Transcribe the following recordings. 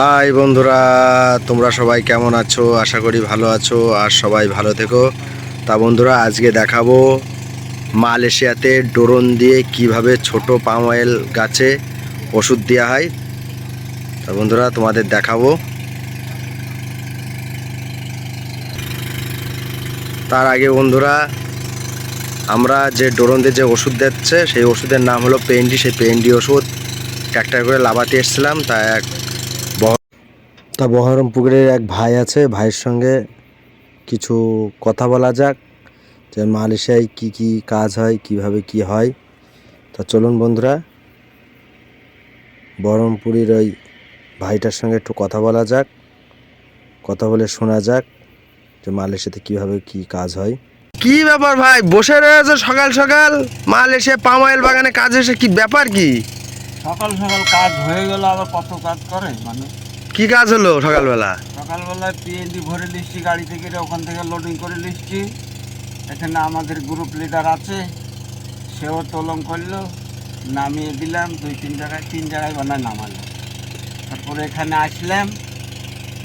High বন্ধুরা, তোমরা সবাই কেমন আছো? আশা করি ভালো আছো আর সবাই ভালো থেকো। তা বন্ধুরা, আজকে দেখাবো মালয়েশিয়াতে ড্রোন দিয়ে কীভাবে ছোট পাম অয়েল গাছে ওষুধ দেওয়া হয়। তা বন্ধুরা, তোমাদের দেখাবো। তার আগে বন্ধুরা, আমরা যে ড্রোন দিয়ে যে ওষুধ দিচ্ছে, সেই ওষুধের নাম হলো পেন্ডি। সেই পেন্ডি ওষুধ ট্র্যাক্টর করে লাভাতে এসেছিলাম, তা এক তা বহরমপুরের এক ভাই আছে ভাইয়ের সঙ্গে কিছু কথা বলা যাক যে মালয়েশিয়ায় কি কি কাজ হয় কীভাবে কি হয়। তা চলুন বন্ধুরা বহরমপুরের ওই ভাইটার সঙ্গে একটু কথা বলা যাক কথা বলে শোনা যাক যে মালয়েশিয়াতে কীভাবে কি কাজ হয়। কি ব্যাপার ভাই বসে রয়েছে সকাল সকাল? মালয়েশিয়া পাম অয়েল বাগানে কাজ এসে কি ব্যাপার কি? সকাল সকাল কাজ হয়ে গেল আবার কত কাজ করে মানে? কি কাজ হলো সকালবেলা? সকালবেলায় পিএনডি ভরে লিখছি গাড়ি থেকে ওখান থেকে লোডিং করে লিখছি এখানে আমাদের গ্রুপ লিডার আছে সেও তোলং করল নামিয়ে দিলাম দুই তিন জায়গায় তিন জায়গায় বানায় নামালো। তারপরে এখানে আসলাম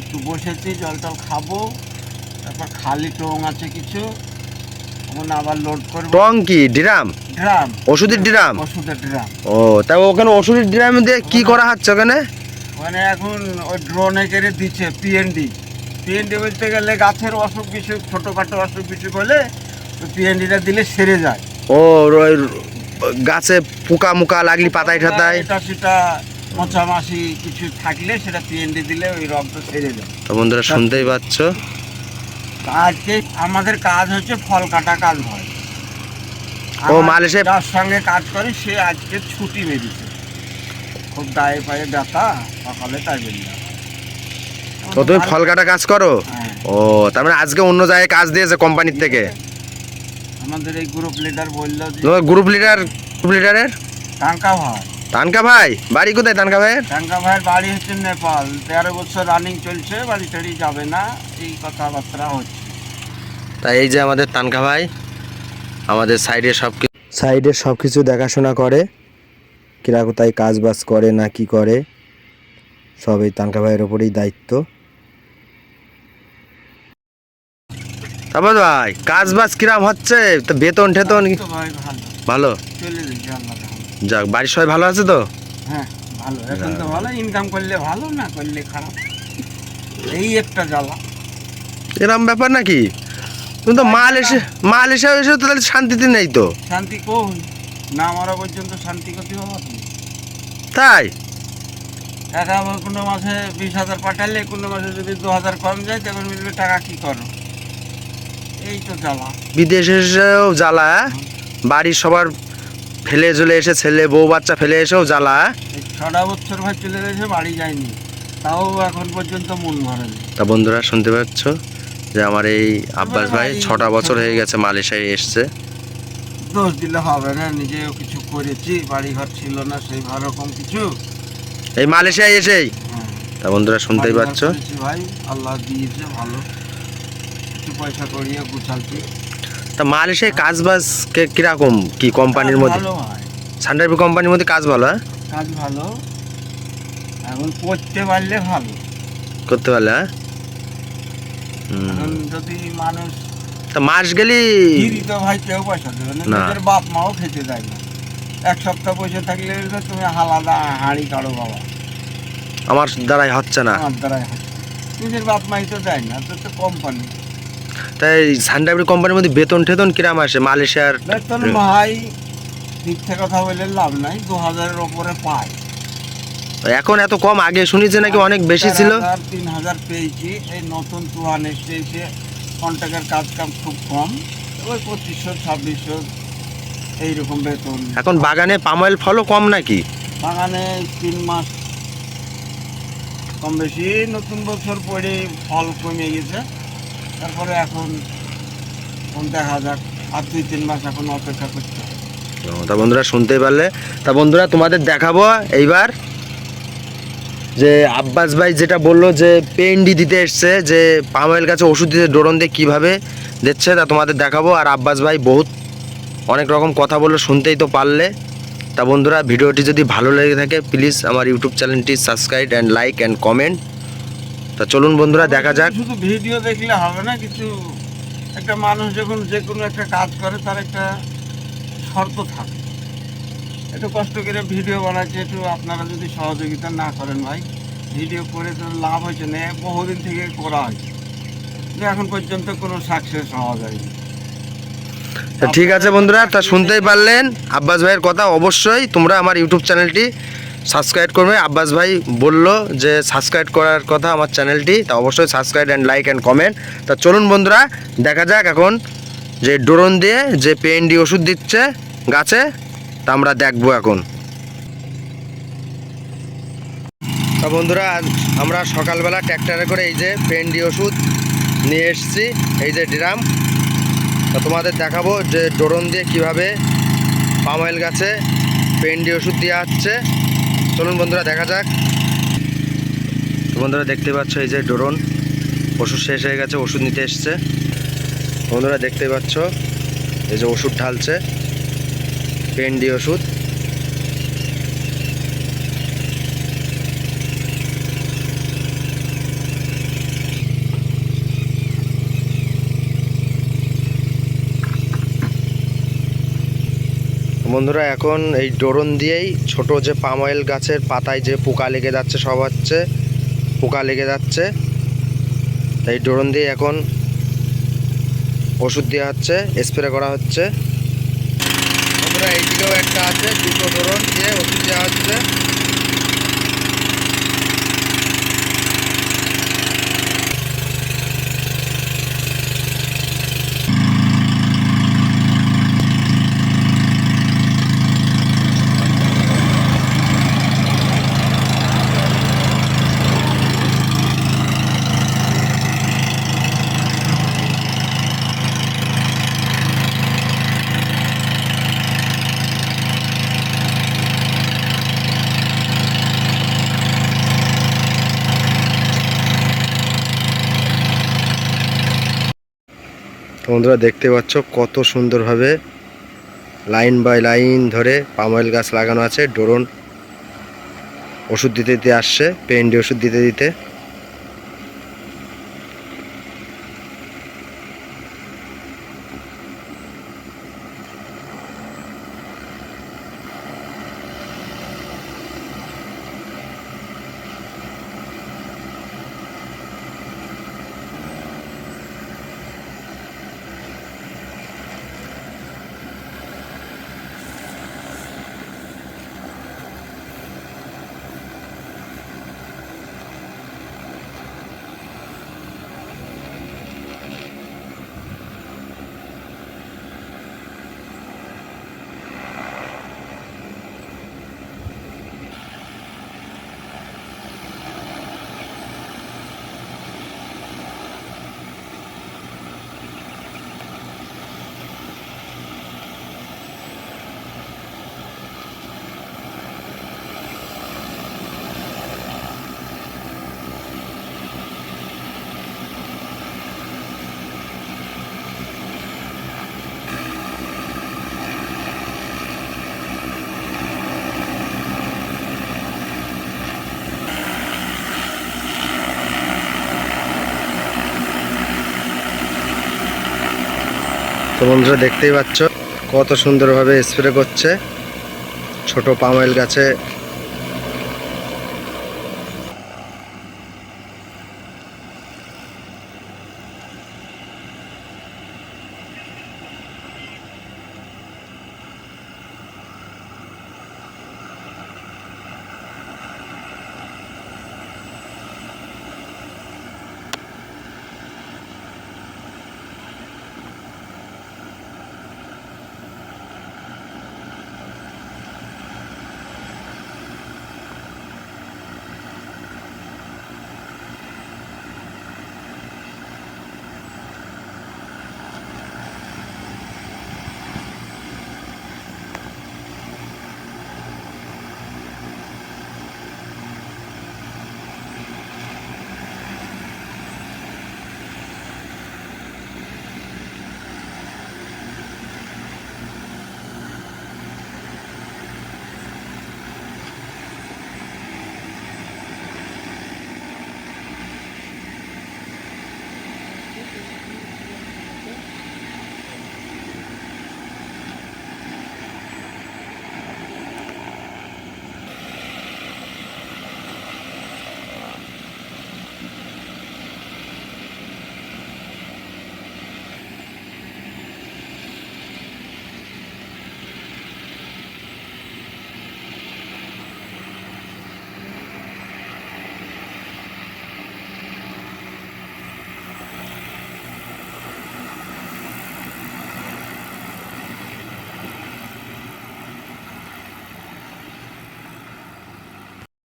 একটু বসেছি জল টল খাব তারপর খালি টং আছে কিছু ওখানে আবার লোড করব। টং কি? ড্রাম? ড্রাম। ওষুধের ড্রাম? ওষুধের ড্রাম। ও তা ওখানে ওষুধের ড্রাম দিয়ে কি করা হচ্ছে ওখানে? মানে এখন ওই ড্রোনে কেড়ে দিচ্ছে পিএনডি পিএনডি বলতে গেলে গাছের অসুখ বিসুখ ছোটোখাটো অসুখ বিসুখ হলে পিএনডিটা দিলে সেরে যায়। ও ওই গাছে পোকা মুকা লাগলি পাতায় ঠাতায়? এটা সেটা মোচামাছি কিছু থাকলে সেটা পিএনডি দিলে ওই রক্ত সেরে যায়। তো বন্ধুরা শুনতেই পাচ্ছ? আজকে আমাদের কাজ হচ্ছে ফল কাটা কাজ হয়। ও, আমার মালয়েশিয়ায়- যার সঙ্গে কাজ করে সে আজকে ছুটি বেরিয়েছে খুব দায়ে পায়ে ব্যথা সকালে তাই বেরিয়ে তো তুমি ফল কাটা কাজ করো? হ্যাঁ। ও তার মানে আজকে অন্য জায়গায় কাজ দিয়েছে কোম্পানির থেকে? আমাদের এই গ্রুপ লিডার বলল তোমার গ্রুপ লিডার গ্রুপ লিডারের টাঙ্কা ভাই। তানকা ভাই? বাড়ি কোথায় তানকা ভাইয়ের? টাঙ্কা ভাইয়ের বাড়ি হচ্ছে নেপাল। তেরো বছর রানিং চলছে বাড়ি টাড়ি যাবে না। এই কথাবার্তা হচ্ছে। তাই এই যে আমাদের তানকা ভাই আমাদের সাইডে সব সাইডে সব কিছু দেখাশোনা করে। কিরা কোথায় কাজ বাজ করে না কি করে সব এই তানকা ভাইয়ের ওপরেই দায়িত্ব। তারপর ভাই কাজ বাজ কিরাম হচ্ছে? তো বেতন ঠেতন ভালো। যাক বাড়ির সবাই ভালো আছে তো? হ্যাঁ ভালো। এখন তো ভালো ইনকাম করলে ভালো না করলে খারাপ। এই একটা জ্বালা। এরম ব্যাপার নাকি? তুমি তো মাল এসে মাল এসে এসে তো তাহলে শান্তিতে নেই তো? শান্তি কই না মরা পর্যন্ত শান্তি করতে পারব তাই? টাকা কোনো মাসে বিশ হাজার পাঠালে কোনো মাসে যদি দু হাজার কম যায় তখন বলবে টাকা কি করো? এই তো জ্বালা। বিদেশে এসেও জ্বালা হ্যাঁ? বাড়ির সবার ফেলে চলে এসে ছেলে বউ বাচ্চা ফেলে এসেও জ্বালা হ্যাঁ? ছটা বছর ভাই চলে গেছে বাড়ি যায়নি। তাও এখন পর্যন্ত মন ভরেনি তা বন্ধুরা শুনতে পাচ্ছ যে আমার এই আব্বাস ভাই ছটা বছর হয়ে গেছে মালয়েশিয়ায় এসছে। দোষ দিলে হবে না নিজেও কিছু করেছি বাড়ি ঘর ছিল না সেই রকম কিছু। এই মালয়েশিয়ায় এসেই? হ্যাঁ, তা বন্ধুরা শুনতেই পাচ্ছ? ভাই আল্লাহ দিয়েছে ভালো। কিছু পয়সা করিয়ে গুছালছি তা মালয়েশিয়ায় কাজ বাজ কীরকম? কি কোম্পানির মধ্যে? ভালো সানডারবি কোম্পানির মধ্যে কাজ ভালো হ্যাঁ? কাজ ভালো। এখন করতে পারলে ভালো। করতে পারলে হ্যাঁ? যদি মানুষ তা মাস গেলি ফিরি তো ভাই কেউ পয়সা দেবে না। নিজের বাপ মাও খেতে দেয় না। এক সপ্তাহ পয়সা থাকলে তুমি হালাদা হাঁড়ি কাড়ো বাবা। আমার দ্বারাই হচ্ছে না। আমার দ্বারাই হচ্ছে। নিজের বাপ মাই তো দেয় না তো তো কোম্পানি তাই সানডারবি কোম্পানির মধ্যে বেতন টেতন কিরাম আসে? মালয়েশিয়ার বেতন ভাই মিথ্যে কথা বলে লাভ নাই দু হাজারের ওপরে পায়। এখন এত কম? আগে শুনেছি নাকি অনেক বেশি ছিল? তিন হাজার পেয়েছি এই নতুন তুহান এসে এসে কন্ট্রাক্টের কাজ কাম খুব কম ওই পঁচিশশো ছাব্বিশশো এইরকম বেতন। এখন বাগানে পাম অয়েল ফলও কম নাকি? বাগানে তিন মাস কম বেশি নতুন বছর পরে ফল কমে গেছে। তারপরে এখন দেখা যাক আর দুই তিন মাস এখন অপেক্ষা করতে হবে। তা বন্ধুরা শুনতে পারলে? তা বন্ধুরা তোমাদের দেখাবো এইবার যে আব্বাস ভাই যেটা বলল যে পেন্ডি দিতে এসছে, যে পাম কাছে ওষুধ দিতে ডোরন দিয়ে কীভাবে দিচ্ছে তা তোমাদের দেখাবো। আর আব্বাস ভাই বহুত অনেক রকম কথা বলল, শুনতেই তো পারলে। তা বন্ধুরা, ভিডিওটি যদি ভালো লেগে থাকে প্লিজ আমার ইউটিউব চ্যানেলটি subscribe and like and comment তা চলুন বন্ধুরা, দেখা যাক। শুধু ভিডিও দেখলে হবে না, কিছু একটা মানুষ যখন যে কোনো একটা কাজ করে, তার একটা শর্ত থাকে। একটু কষ্ট করে ভিডিও বানাচ্ছে, একটু আপনারা যদি সহযোগিতা না করেন ভাই, ভিডিও করে তো লাভ হয়েছে না, বহুদিন থেকে করা হয়েছে। এখন পর্যন্ত কোনো সাকসেস হওয়া যায়নি। ঠিক আছে বন্ধুরা, তা শুনতেই পারলেন আব্বাস ভাইয়ের কথা অবশ্যই। তোমরা আমার ইউটিউব চ্যানেলটি সাবস্ক্রাইব করবে। আব্বাস ভাই বলল যে সাবস্ক্রাইব করার কথা আমার চ্যানেলটি, তা অবশ্যই subscribe and like and comment তা চলুন বন্ধুরা, দেখা যাক এখন যে ড্রোন দিয়ে যে পেএনডি ওষুধ দিচ্ছে গাছে তা আমরা দেখব এখন। তা বন্ধুরা, আমরা সকালবেলা ট্র্যাক্টরে করে এই যে পেএনডি ওষুধ নিয়ে এসেছি, এই যে ড্রাম। তা তোমাদের দেখাবো যে ড্রোন দিয়ে কীভাবে পামাইল গাছে পেন্ডি ওষুধ দেওয়া হচ্ছে। চলুন বন্ধুরা, দেখা যাক। বন্ধুরা, দেখতে পাচ্ছ এই যে ড্রোন। ওষুধ শেষ হয়ে গেছে, ওষুধ নিতে এসছে। বন্ধুরা, দেখতে পাচ্ছ এই যে ওষুধ ঢালছে। পেন্ডি ওষুধ। বন্ধুরা, এখন এই ডোরন দিয়েই ছোট যে পাম অয়েল গাছের পাতায় যে পোকা লেগে যাচ্ছে, সব হচ্ছে, পোকা লেগে যাচ্ছে। তাই ডোরন দিয়ে এখন ওষুধ দেওয়া হচ্ছে, স্প্রে করা হচ্ছে। একটা আছে দুটো ধরন যে ওষুধ দেওয়া তো বন্ধুরা দেখতে পাচ্ছ কত সুন্দরভাবে লাইন বাই লাইন ধরে পাম অয়েল গাছ লাগানো আছে। ডোরন ওষুধ দিতে দিতে আসছে পেন্ডি ওষুধ দিতে দিতে। তো বন্ধুরা দেখতেই পাচ্ছ কত সুন্দরভাবে স্প্রে করছে। ছোট পামেল গাছে